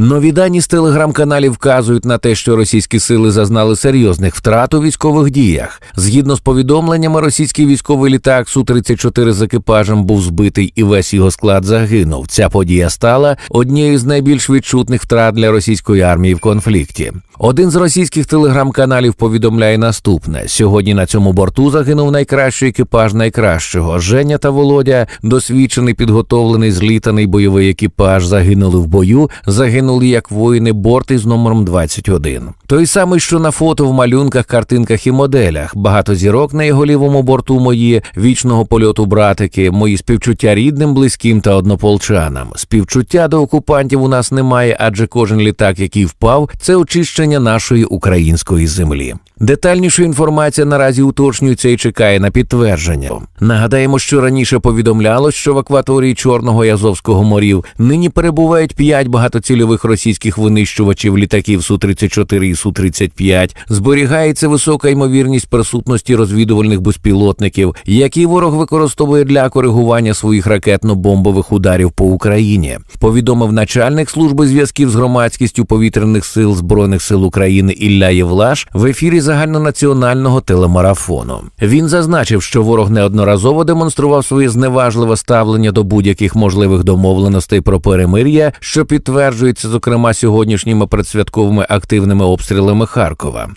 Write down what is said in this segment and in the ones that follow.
Нові дані з телеграм-каналів вказують на те, що російські сили зазнали серйозних втрат у військових діях. Згідно з повідомленнями, російський військовий літак су 34 з екіпажем був збитий і весь його склад загинув. Ця подія стала однією з найбільш відчутних втрат для російської армії в конфлікті. Один з російських телеграм-каналів повідомляє наступне: сьогодні на цьому борту загинув найкращий екіпаж найкращого. Женя та Володя, досвідчений, підготовлений, злітаний бойовий екіпаж, загинули в бою. Загинули як воїни борт із номером 21. Той самий, що на фото в малюнках, картинках і моделях. Багато зірок на його лівому борту мої вічного польоту братики, мої співчуття рідним, близьким та однополчанам. Співчуття до окупантів у нас немає, адже кожен літак, який впав, це очищення нашої української землі. Детальніша інформація наразі уточнюється і чекає на підтвердження. Нагадаємо, що раніше повідомлялось, що в акваторії Чорного і Азовського морів нині перебувають п'ять багатоцільових російських винищувачів літаків су 34 і су 35 Зберігається висока ймовірність присутності розвідувальних безпілотників, які ворог використовує для коригування своїх ракетно-бомбових ударів по Україні. Повідомив начальник служби зв'язків з громадськістю повітряних сил збройних сил України Ілля Євлаш в ефірі загальнонаціонального телемарафону. Він зазначив, що ворог неодноразово демонстрував своє зневажливе ставлення до будь-яких можливих домовленостей про перемир'я, що підтверджується, зокрема, сьогоднішніми предсвятковими активними обстрілами Харкова.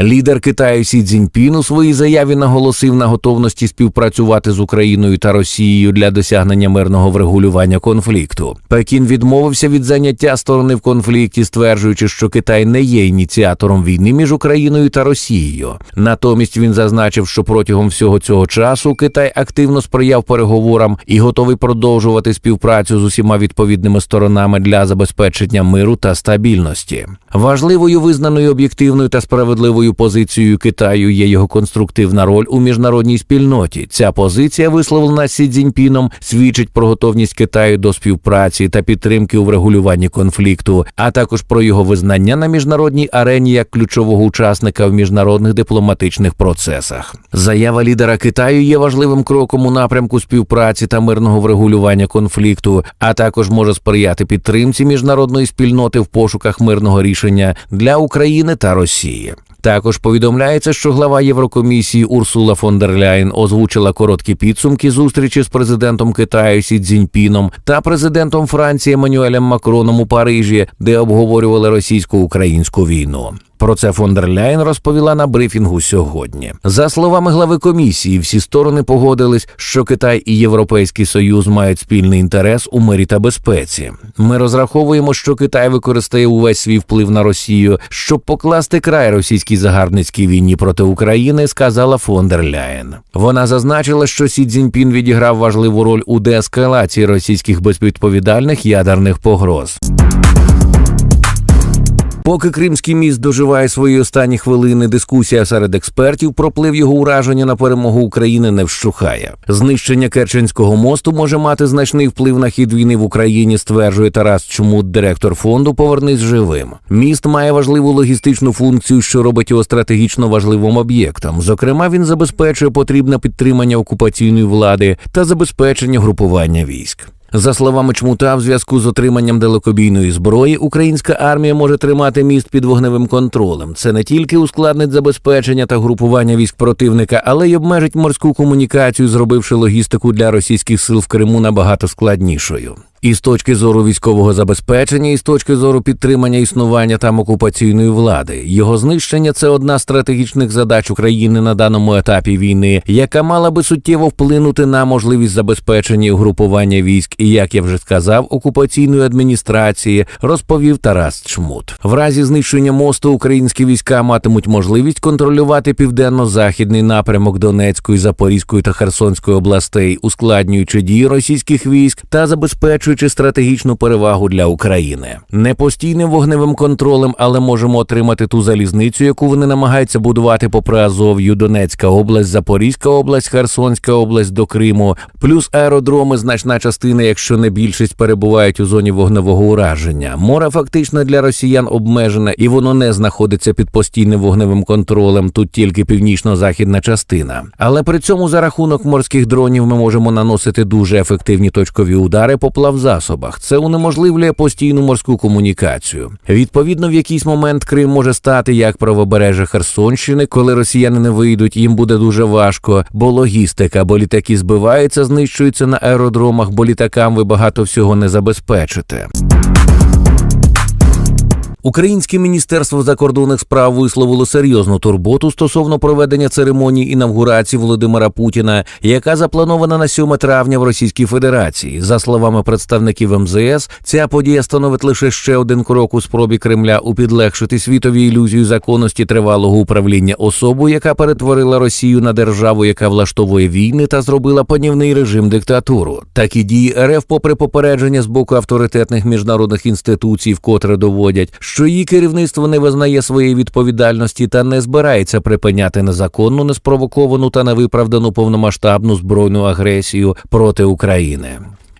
Лідер Китаю Сі Цзіньпін у своїй заяві наголосив на готовності співпрацювати з Україною та Росією для досягнення мирного врегулювання конфлікту. Пекін відмовився від заняття сторони в конфлікті, стверджуючи, що Китай не є ініціатором війни між Україною та Росією. Натомість він зазначив, що протягом всього цього часу Китай активно сприяв переговорам і готовий продовжувати співпрацю з усіма відповідними сторонами для забезпечення миру та стабільності. Важливою визнаною об'єктивною та справедливою позицією Китаю є його конструктивна роль у міжнародній спільноті. Ця позиція, висловлена Сі Цзіньпіном, свідчить про готовність Китаю до співпраці та підтримки у врегулюванні конфлікту, а також про його визнання на міжнародній арені як ключового учасника в міжнародних дипломатичних процесах. Заява лідера Китаю є важливим кроком у напрямку співпраці та мирного врегулювання конфлікту, а також може сприяти підтримці міжнародної спільноти в пошуках мирного рішення для України та Росії. Також повідомляється, що глава Єврокомісії Урсула фон дер Ляйн озвучила короткі підсумки зустрічі з президентом Китаю Сі Цзіньпіном та президентом Франції Еммануелем Макроном у Парижі, де обговорювали російсько-українську війну. Про це фон дер розповіла на брифінгу сьогодні. За словами глави комісії, всі сторони погодились, що Китай і Європейський Союз мають спільний інтерес у мирі та безпеці. Ми розраховуємо, що Китай використає увесь свій вплив на Росію, щоб покласти край російській загарбницькій війні проти України, сказала фон. Вона зазначила, що Сі Цзіньпін відіграв важливу роль у деескалації російських безвідповідальних ядерних погроз. Поки Кримський міст доживає свої останні хвилини, дискусія серед експертів про вплив його ураження на перемогу України не вщухає. Знищення Керченського мосту може мати значний вплив на хід війни в Україні, стверджує Тарас Чмут, директор фонду Повернись живим. Міст має важливу логістичну функцію, що робить його стратегічно важливим об'єктом. Зокрема, він забезпечує потрібне підтримання окупаційної влади та забезпечення групування військ. За словами Чмута, в зв'язку з отриманням далекобійної зброї, українська армія може тримати міст під вогневим контролем. Це не тільки ускладнить забезпечення та групування військ противника, але й обмежить морську комунікацію, зробивши логістику для російських сил в Криму набагато складнішою. І з точки зору військового забезпечення, і з точки зору підтримання існування там окупаційної влади, його знищення це одна з стратегічних задач України на даному етапі війни, яка мала би суттєво вплинути на можливість забезпечення угрупування військ, і як я вже сказав, окупаційної адміністрації, розповів Тарас Чмут. В разі знищення мосту українські війська матимуть можливість контролювати південно-західний напрямок Донецької, Запорізької та Херсонської областей, ускладнюючи дії російських військ та забезпечуючи стратегічну перевагу для України. Не постійним вогневим контролем, але можемо отримати ту залізницю, яку вони намагаються будувати попри Азов'ю, Донецька область, Запорізька область, Херсонська область до Криму, плюс аеродроми, значна частина, якщо не більшість, перебувають у зоні вогневого ураження. Море фактично для росіян обмежене, і воно не знаходиться під постійним вогневим контролем. Тут тільки північно-західна частина. Але при цьому за рахунок морських дронів ми можемо наносити дуже ефективні точкові удари по плавзонах плавзасобах. Це унеможливлює постійну морську комунікацію. Відповідно, в якийсь момент Крим може стати як правобережжя Херсонщини, коли росіяни не вийдуть, їм буде дуже важко, бо логістика, бо літаки збиваються, знищуються на аеродромах, бо літакам ви багато всього не забезпечите. Українське міністерство закордонних справ висловило серйозну турботу стосовно проведення церемонії інавгурації Володимира Путіна, яка запланована на 7 травня в Російській Федерації. За словами представників МЗС, ця подія становить лише ще один крок у спробі Кремля упідлегшити світові ілюзію законності тривалого управління особою, яка перетворила Росію на державу, яка влаштовує війни та зробила панівний режим диктатуру. Такі дії РФ, попри попередження з боку авторитетних міжнародних інституцій, вкотре доводять, що її керівництво не визнає своєї відповідальності та не збирається припиняти незаконну, неспровоковану та невиправдану повномасштабну збройну агресію проти України.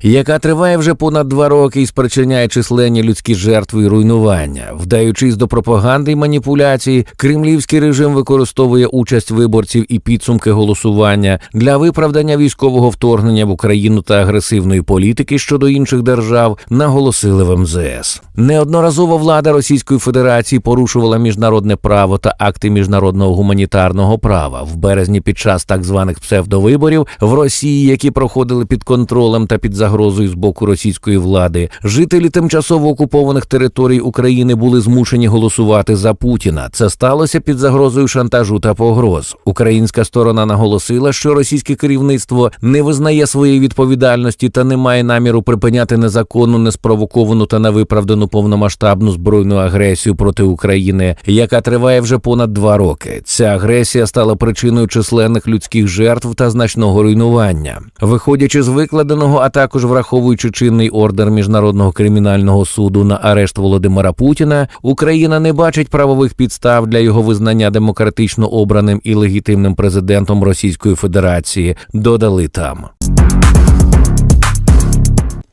Яка триває вже понад два роки і спричиняє численні людські жертви і руйнування, вдаючись до пропаганди й маніпуляцій, кремлівський режим використовує участь виборців і підсумки голосування для виправдання військового вторгнення в Україну та агресивної політики щодо інших держав, наголосили в МЗС. Неодноразово влада Російської Федерації порушувала міжнародне право та акти міжнародного гуманітарного права в березні під час так званих псевдовиборів в Росії, які проходили під контролем та під загрозою з боку російської влади. Жителі тимчасово окупованих територій України були змушені голосувати за Путіна. Це сталося під загрозою шантажу та погроз. Українська сторона наголосила, що російське керівництво не визнає своєї відповідальності та не має наміру припиняти незаконну, неспровоковану та невиправдану повномасштабну збройну агресію проти України, яка триває вже понад два роки. Ця агресія стала причиною численних людських жертв та значного руйнування. Виходячи з викладеного, а також враховуючи чинний ордер міжнародного кримінального суду на арешт Володимира Путіна, Україна не бачить правових підстав для його визнання демократично обраним і легітимним президентом Російської Федерації. Додали там.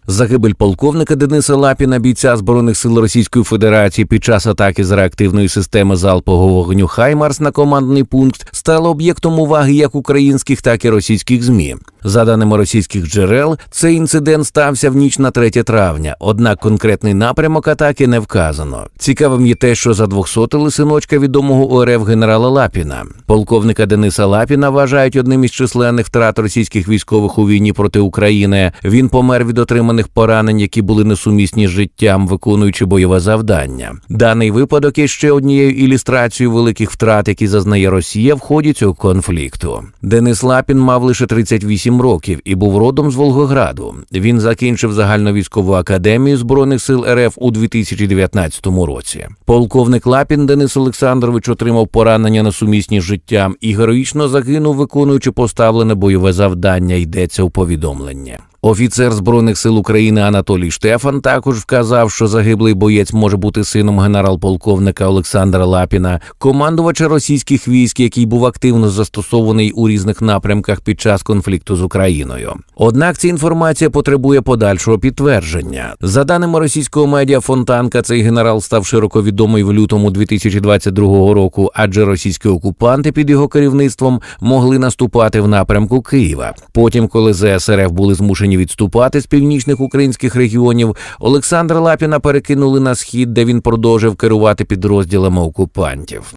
Загибель полковника Дениса Лапіна, бійця збройних сил Російської Федерації під час атаки з реактивної системи залпового вогню Хаймарс на командний пункт стало об'єктом уваги як українських, так і російських змі. За даними російських джерел, цей інцидент стався в ніч на 3 травня. Однак конкретний напрямок атаки не вказано. Цікавим є те, що задвохсотили синочка відомого ОРФ генерала Лапіна. Полковника Дениса Лапіна вважають одним із численних втрат російських військових у війні проти України. Він помер від отриманих поранень, які були несумісні з життям, виконуючи бойове завдання. Даний випадок є ще однією ілюстрацією великих втрат, які зазнає Росія в ході цього конфлікту. Денис Лапін мав лише 38 років і був родом з Волгограду. Він закінчив загальновійськову академію збройних сил РФ у 2019 році. Полковник Лапін Денис Олександрович отримав поранення несумісні з життям і героїчно загинув, виконуючи поставлене бойове завдання. Йдеться у повідомленні. Офіцер збройних сил України Анатолій Штефан також вказав, що загиблий боєць може бути сином генерал-полковника Олександра Лапіна, командувача російських військ, який був активно застосований у різних напрямках під час конфлікту з Україною. Однак ця інформація потребує подальшого підтвердження. За даними російського медіа Фонтанка, цей генерал став широко відомий в лютому 2022 року, адже російські окупанти під його керівництвом могли наступати в напрямку Києва. Потім, коли ЗСРФ були змушені відступати з північних українських регіонів, Олександра Лапіна перекинули на схід, де він продовжив керувати підрозділами окупантів.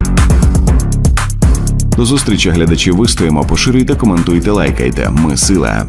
До зустрічі глядачі вистоїмо, поширюйте, коментуйте, лайкайте. Ми сила.